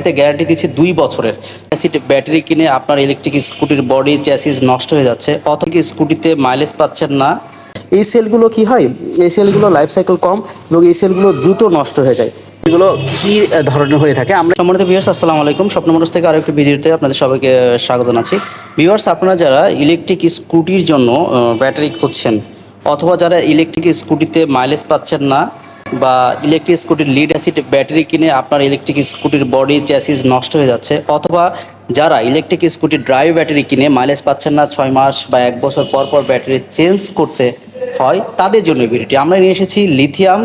এতে গ্যারান্টি দিচ্ছি দুই বছরের। অ্যাসিড ব্যাটারি কিনে আপনার ইলেকট্রিক স্কুটির বডি চ্যাসিস নষ্ট হয়ে যাচ্ছে, অথবা স্কুটিতে মাইলেজ পাচ্ছেন না। এই সেলগুলো কি হয়? এই সেলগুলো লাইফ সাইকেল কম এবং এই সেলগুলো দ্রুত নষ্ট হয়ে যায়। এগুলো কি ধরনের হয়ে থাকে? আমরা সম্মানিত ভিউয়ার্স আসসালামু আলাইকুম। স্বপ্ন মানুষ থেকে আরও একটি ভিডিওতে আপনাদের সবাইকে স্বাগত জানাচ্ছি ভিউয়ার্স আপনারা যারা ইলেকট্রিক স্কুটির জন্য ব্যাটারি খুঁজছেন, অথবা যারা ইলেকট্রিক স্কুটিতে মাইলেজ পাচ্ছেন না বা ইলেকট্রিক স্কুটির লিড অ্যাসিড ব্যাটারি কিনে আপনার ইলেকট্রিক স্কুটির বডি চ্যাসিস নষ্ট হয়ে যাচ্ছে। অথবা যারা ইলেকট্রিক স্কুটির ড্রাইভ ব্যাটারি কিনে মাইলেজ পাচ্ছেন না ছয় মাস বা এক বছর পর পর ব্যাটারি চেঞ্জ করতে হয়, তাদের জন্য ভিডিওটি। আমরা নিয়ে এসেছি lithium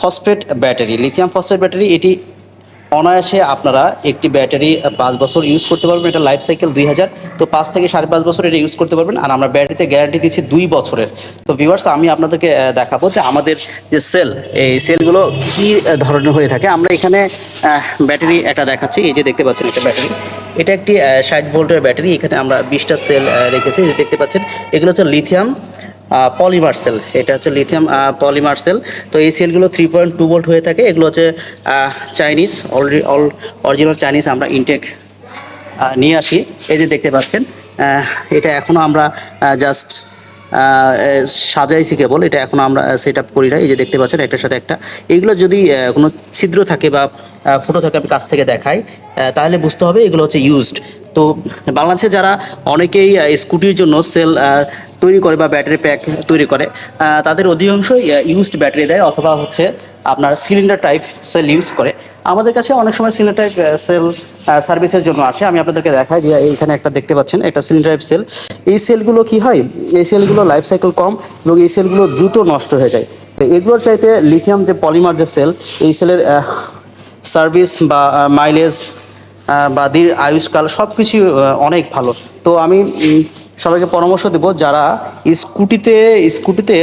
phosphate battery lithium phosphate battery এটি অনায়াসে আপনারা একটি ব্যাটারি পাঁচ বছর ইউজ করতে পারবেন, এটা লাইফ সাইকেল দুই হাজার। তো পাঁচ থেকে সাড়ে পাঁচ বছর এটা ইউজ করতে পারবেন আর আমরা ব্যাটারিতে গ্যারান্টি দিচ্ছি দুই বছরের। তো ভিউয়ার্স আমি আপনাদেরকে দেখাবো যে আমাদের যে সেল এই সেলগুলো কী ধরনের হয়ে থাকে। আমরা এখানে ব্যাটারি একটা দেখাচ্ছি, এই যে দেখতে পাচ্ছেন একটা ব্যাটারি। এটা একটি ষাট ভোল্টের ব্যাটারি। এখানে আমরা বিশটা সেল রেখেছি, দেখতে পাচ্ছেন। এগুলো হচ্ছে লিথিয়াম পলিমার সেল, এটা হচ্ছে লিথিয়াম পলিমার সেল তো এই সেলগুলো থ্রি পয়েন্ট টু ভোল্ট হয়ে থাকে, এগুলো হচ্ছে Chinese already all original Chinese আমরা ইনটেক নিয়ে আসি। এই যে দেখতে পাচ্ছেন এটা এখনও আমরা জাস্ট সাজাইছি কেবল, এটা এখনও আমরা সেট আপ করি না এই যে দেখতে পাচ্ছেন, একটার সাথে একটা। এইগুলো যদি কোনো ছিদ্র থাকে বা ফুটো থাকে, আমি কাছ থেকে দেখাই তাহলে বুঝতে হবে এগুলো হচ্ছে ইউজড তো বাংলাদেশে যারা অনেকেই স্কুটির জন্য সেল তৈরি করে বা ব্যাটারি প্যাক তৈরি করে তাদের অধিকাংশই ইউজড ব্যাটারি দেয় অথবা হচ্ছে আপনার সিলিন্ডার টাইপ সেল ইউজ করে। আমাদের কাছে অনেক সময় সিলিন্ডার টাইপ সেল সার্ভিসের জন্য আসে। আমি আপনাদেরকে দেখাই যে এইখানে একটা দেখতে পাচ্ছেন একটা সিলিন্ডার টাইপ সেল এই সেলগুলো কি হয়? এই সেলগুলো লাইফ সাইকেল কম এবং এই সেলগুলো দ্রুত নষ্ট হয়ে যায়। তো এগুলোর চাইতে লিথিয়াম যে পলিমার যে সেল এই সেলের সার্ভিস বা মাইলেজ বা দীর আয়ুষ্কাল সব কিছুই অনেক ভালো। তো আমি সবাইকে পরামর্শ দেব, যারা স্কুটিতে স্কুটিতে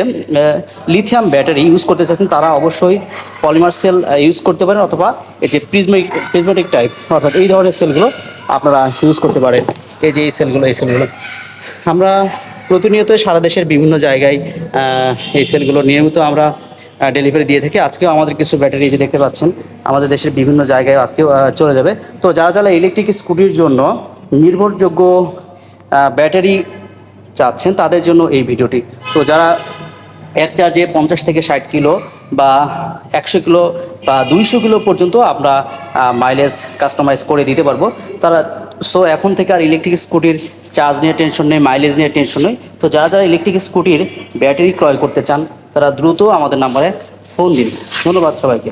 লিথিয়াম ব্যাটারি ইউজ করতে চাচ্ছেন, তারা অবশ্যই পলিমার সেল ইউজ করতে পারেন, অথবা এই যে প্রিজমেটিক প্রিজমেটিক টাইপ অর্থাৎ এই ধরনের সেলগুলো আপনারা ইউজ করতে পারেন। এই যে এই সেলগুলো এই সেলগুলো আমরা প্রতিনিয়ত সারা দেশের বিভিন্ন জায়গায় এই সেলগুলো নিয়মিত আমরা ডেলিভারি দিয়ে থাকি। আজকেও আমাদের কিছু ব্যাটারি যে দেখতে পাচ্ছেন, আমাদের দেশের বিভিন্ন জায়গায় আজকেও চলে যাবে। তো যারা যারা ইলেকট্রিক স্কুটির জন্য নির্ভরযোগ্য ব্যাটারি চাচ্ছেন, তাদের জন্য এই ভিডিওটি। তো যারা এক চার্জে পঞ্চাশ থেকে ষাট কিলো বা একশো কিলো বা দুইশো কিলো পর্যন্ত আমরা মাইলেজ কাস্টমাইজ করে দিতে পারব। তারা সো এখন থেকে আর ইলেকট্রিক স্কুটির চার্জ নিয়ে টেনশন নেই মাইলেজ নিয়ে টেনশন নেই। তো যারা যারা ইলেকট্রিক স্কুটির ব্যাটারি ক্রয় করতে চান তারা দ্রুত আমাদের নাম্বারে ফোন দিন ধন্যবাদ সবাইকে।